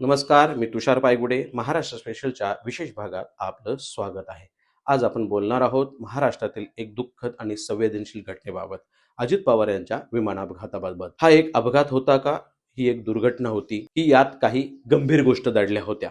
नमस्कार मी तुषार पायगुडे. महाराष्ट्र स्पेशलच्या विशेष भागात आपलं स्वागत आहे. आज आपण बोलणार आहोत महाराष्ट्रातील एक दुःखद आणि संवेदनशील घटनेबाबत. अजित पवार यांच्या विमान अपघाताबाबत हा एक अपघात होता का? ही एक दुर्घटना होती. की यात काही गंभीर गोष्ट दडल्या होत्या.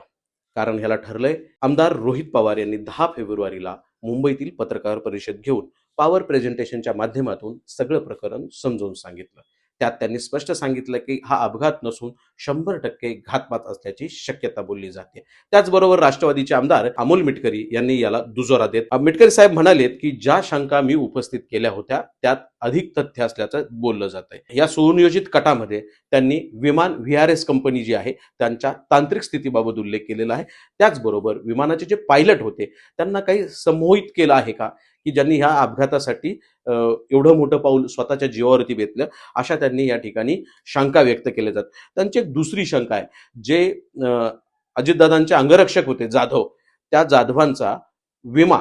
कारण ह्याला ठरलंय आमदार रोहित पवार यांनी दहा फेब्रुवारीला मुंबईतील पत्रकार परिषद घेऊन पॉवर प्रेझेंटेशनच्या माध्यमातून सगळं प्रकरण समजावून सांगितलं. त्यात त्यांनी स्पष्ट सांगितलं की हा अपघात नसून शंभर टक्के घातपात असल्याची शक्यता बोलली जाते. त्याचबरोबर राष्ट्रवादीचे आमदार अमोल मिटकरी यांनी याला दुजोरा देत मिटकरी साहेब म्हणालेत की ज्या शंका मी उपस्थित केल्या होत्या त्यात अधिक तथ्य असल्याचं बोललं जात आहे या सुनियोजित कटामध्ये त्यांनी विमान व्ही आर एस कंपनी जी आहे त्यांच्या तांत्रिक स्थितीबाबत उल्लेख केलेला आहे. त्याचबरोबर विमानाचे जे पायलट होते त्यांना काही संमोहित केलं आहे का? की ज्यांनी ह्या अपघातासाठी एवढं मोठं पाऊल स्वतःच्या जीवावरती बेतलं अशा त्यांनी या ठिकाणी शंका व्यक्त केल्या जातात त्यांची एक दुसरी शंका आहे जे अजितदादांचे अंगरक्षक होते जाधव त्या जाधवांचा विमा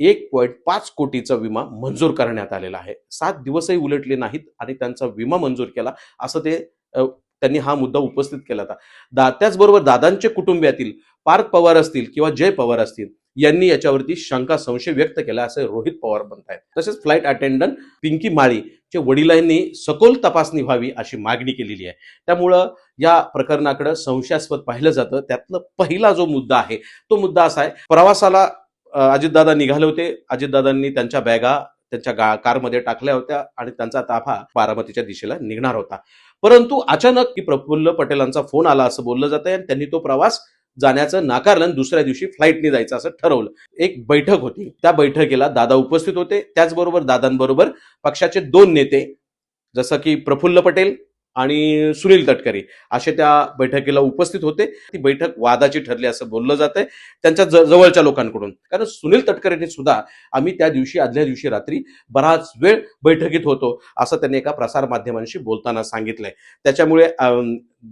एक पॉईंट पाच कोटीचा विमा मंजूर करण्यात आलेला आहे. सात दिवसही उलटले नाहीत आणि त्यांचा विमा मंजूर केला असं ते त्यांनी हा मुद्दा उपस्थित केला होता. दा त्याचबरोबर दादांचे कुटुंबियातील पार्थ पवार असतील किंवा जय पवार असतील यांनी याच्यावरती शंका संशय व्यक्त केला असं रोहित पवार म्हणतायत. तसेच फ्लाईट अटेंडंट पिंकी माळी चे वडिलांनी सखोल तपासणी व्हावी अशी मागणी केलेली आहे. त्यामुळं या प्रकरणाकडे संशयास्पद पाहिलं जातं. त्यातलं पहिला जो मुद्दा आहे तो मुद्दा असा आहे प्रवासाला अजितदादा निघाले होते. अजितदादांनी त्यांच्या बॅगा त्यांच्या गा कारमध्ये टाकल्या होत्या आणि त्यांचा ताफा बारामतीच्या दिशेला निघणार होता. परंतु अचानक की प्रफुल्ल पटेलांचा फोन आला असं बोललं जातं आणि त्यांनी तो प्रवास जाण्याचं नाकारलं दुसऱ्या दिवशी फ्लाईटने जायचं असं ठरवलं. एक बैठक होती. त्या बैठकीला दादा उपस्थित होते. त्याचबरोबर दादांबरोबर पक्षाचे दोन नेते जसं की प्रफुल्ल पटेल आणि सुनील तटकरे असे त्या बैठकीला उपस्थित होते. ती बैठक वादाची ठरली असं बोललं जात आहे त्यांच्या ज- जवळच्या लोकांकडून. कारण सुनील तटकरेने सुद्धा आम्ही त्या दिवशी आदल्या दिवशी रात्री बराच वेळ बैठकीत होतो असं त्यांनी एका प्रसारमाध्यमांशी बोलताना सांगितलंय. त्याच्यामुळे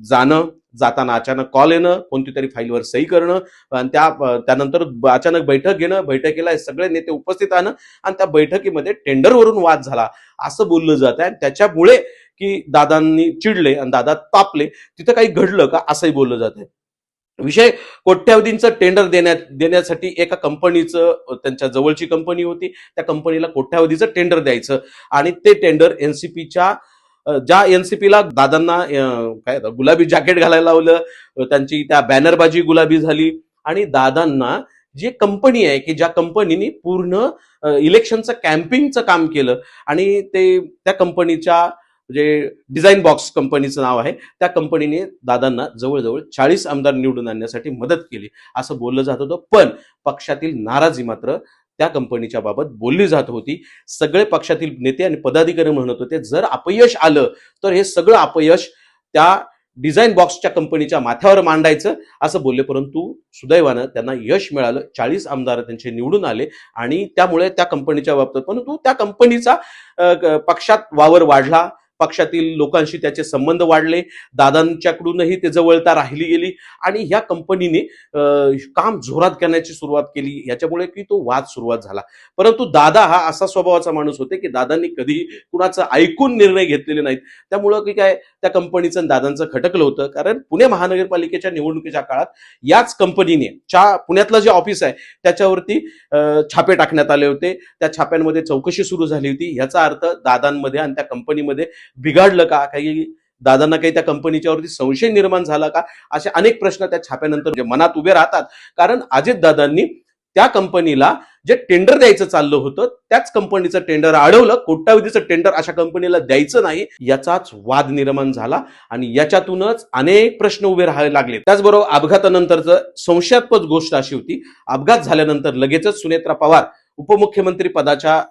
जाणं जाताना अचानक कॉल येणं कोणती तरी फाईलवर सही करणं आणि त्या त्यानंतर अचानक बैठक घेणं बैठकीला हे सगळे नेते उपस्थित आणं आणि त्या बैठकीमध्ये टेंडरवरून वाद झाला. असं बोललं जात आहे आणि त्याच्यामुळे की दादांनी चिडले आणि दादा तापले तिथं काही घडलं का? असंही बोललं जात आहे विषय कोट्यावधींचं टेंडर देण्यात देण्यासाठी एका कंपनीचं त्यांच्या जवळची कंपनी होती. त्या कंपनीला कोट्यावधीचं टेंडर द्यायचं. आणि ते टेंडर एनसीपीच्या ज्या एनसीपीला दादांना काय गुलाबी जॅकेट घालायला लावलं त्यांची त्या बॅनरबाजी गुलाबी झाली आणि दादांना जी कंपनी आहे की ज्या कंपनीने पूर्ण इलेक्शनचं कॅम्पिंगचं काम केलं आणि ते त्या कंपनीच्या जे डिझाईन बॉक्स कंपनीचं नाव आहे त्या कंपनीने दादांना जवळजवळ चाळीस आमदार निवडून आणण्यासाठी मदत केली. असं बोललं जात होतं पण पक्षातील नाराजी मात्र त्या कंपनीच्या बाबत बोलली जात होती. सगळे पक्षातील नेते आणि पदाधिकारी म्हणत होते जर अपयश आलं तर हे सगळं अपयश त्या डिझाईन बॉक्सच्या कंपनीच्या माथ्यावर मांडायचं असं बोलले. परंतु सुदैवानं त्यांना यश मिळालं. चाळीस आमदार त्यांचे निवडून आले आणि त्यामुळे त्या कंपनीच्या बाबतीत परंतु त्या कंपनीचा पक्षात वावर वाढला. पक्षातील लोकांशी त्याचे संबंध वाढले दादांच्याकडूनही ते जवळता राहिली गेली आणि ह्या कंपनीने काम जोरात करण्याची सुरुवात केली. याच्यामुळे की तो वाद सुरुवात झाला. परंतु दादा हा असा स्वभावाचा माणूस होते की दादांनी कधी कुणाचं ऐकून निर्णय घेतलेले नाहीत. त्यामुळं की काय त्या कंपनीचं आणि दादांचं खटकलं होतं. कारण पुणे महानगरपालिकेच्या निवडणुकीच्या काळात याच कंपनीने च्या पुण्यातलं जे ऑफिस आहे त्याच्यावरती छापे टाकण्यात आले होते. त्या छाप्यांमध्ये चौकशी सुरू झाली होती. ह्याचा अर्थ दादांमध्ये आणि त्या कंपनीमध्ये बिघाडलं का? काही दादांना काही त्या कंपनीच्यावरती संशय निर्माण झाला का? असे अनेक प्रश्न त्या छाप्यानंतर जे मनात उभे राहतात. कारण अजित दादांनी त्या कंपनीला जे टेंडर द्यायचं चाललं होतं त्याच कंपनीचं टेंडर अडवलं. कोट्यावधीचं टेंडर अशा कंपनीला द्यायचं नाही. याचाच वाद निर्माण झाला आणि याच्यातूनच अनेक प्रश्न उभे राहावे लागले. त्याचबरोबर अपघातानंतरचं संशयास्पद गोष्ट अशी होती. अपघात झाल्यानंतर लगेचच सुनेत्रा पवार उपमुख्यमंत्री पदाच्या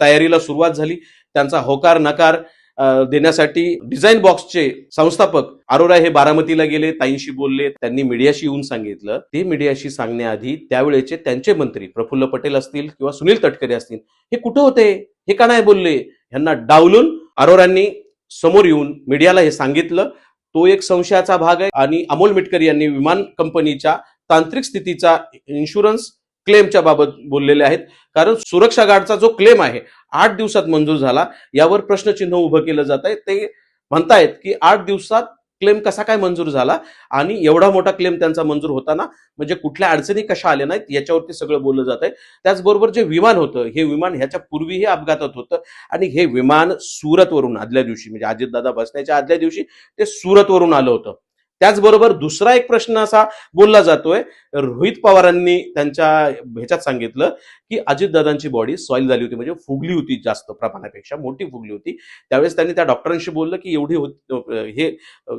तयारीला सुरुवात झाली. त्यांचा होकार नकार देण्यासाठी डिझाईन बॉक्सचे संस्थापक अरोरा हे बारामतीला गेले ताईंशी बोलले त्यांनी मीडियाशी येऊन सांगितलं. ते मीडियाशी सांगण्याआधी त्यावेळेचे त्यांचे मंत्री प्रफुल्ल पटेल असतील किंवा सुनील तटकरे असतील हे कुठं होते? हे का नाही बोलले? ह्यांना डावलून अरोरांनी समोर येऊन मीडियाला हे सांगितलं. तो एक संशयाचा भाग आहे आणि अमोल मिटकर यांनी विमान कंपनीच्या तांत्रिक स्थितीचा इन्शुरन्स क्लेमच्या बाबत बोललेले आहेत. कारण सुरक्षा गार्डचा जो क्लेम आहे आठ दिवसात मंजूर झाला. यावर प्रश्नचिन्ह उभं केलं जात आहे. ते म्हणतायत की आठ दिवसात क्लेम कसा काय मंजूर झाला आणि एवढा मोठा क्लेम त्यांचा मंजूर होताना म्हणजे कुठल्या अडचणी कशा आल्या नाहीत याच्यावरती सगळं बोललं जात आहे. त्याचबरोबर जे विमान होतं हे विमान ह्याच्या पूर्वीही अपघातात होतं आणि हे विमान सुरतवरून आदल्या दिवशी म्हणजे अजितदादा बसण्याच्या आदल्या दिवशी ते सुरतवरून आलं होतं. त्याचबरोबर दुसरा एक प्रश्न असा बोलला जातोय. रोहित पवारांनी त्यांच्या ह्याच्यात सांगितलं की अजितदादांची बॉडी सॉईल झाली होती म्हणजे फुगली होती जास्त प्रमाणापेक्षा मोठी फुगली होती. त्यावेळेस त्यांनी त्या डॉक्टरांशी बोललं की एवढी होत हे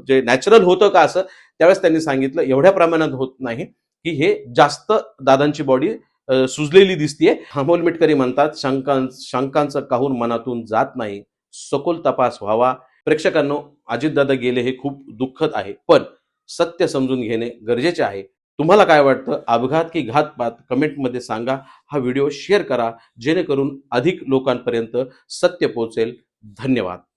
जे नॅचरल होतं का असं त्यावेळेस त्यांनी सांगितलं एवढ्या प्रमाणात होत नाही की हे जास्त दादांची बॉडी सुजलेली दिसतीये. अमोल मिटकरी म्हणतात शंकां शंकांचं काहून मनातून जात नाही सखोल तपास व्हावा. प्रेक्षकांनो अजितदादा गेले हे खूप दुःखद आहे. पण सत्य समजून घेणे गरजेचे आहे. तुम्हाला काय वाटतं? अपघात की घातपात कमेंटमध्ये सांगा. हा व्हिडिओ शेअर करा. जेणेकरून अधिक लोकांपर्यंत सत्य पोहोचेल. धन्यवाद.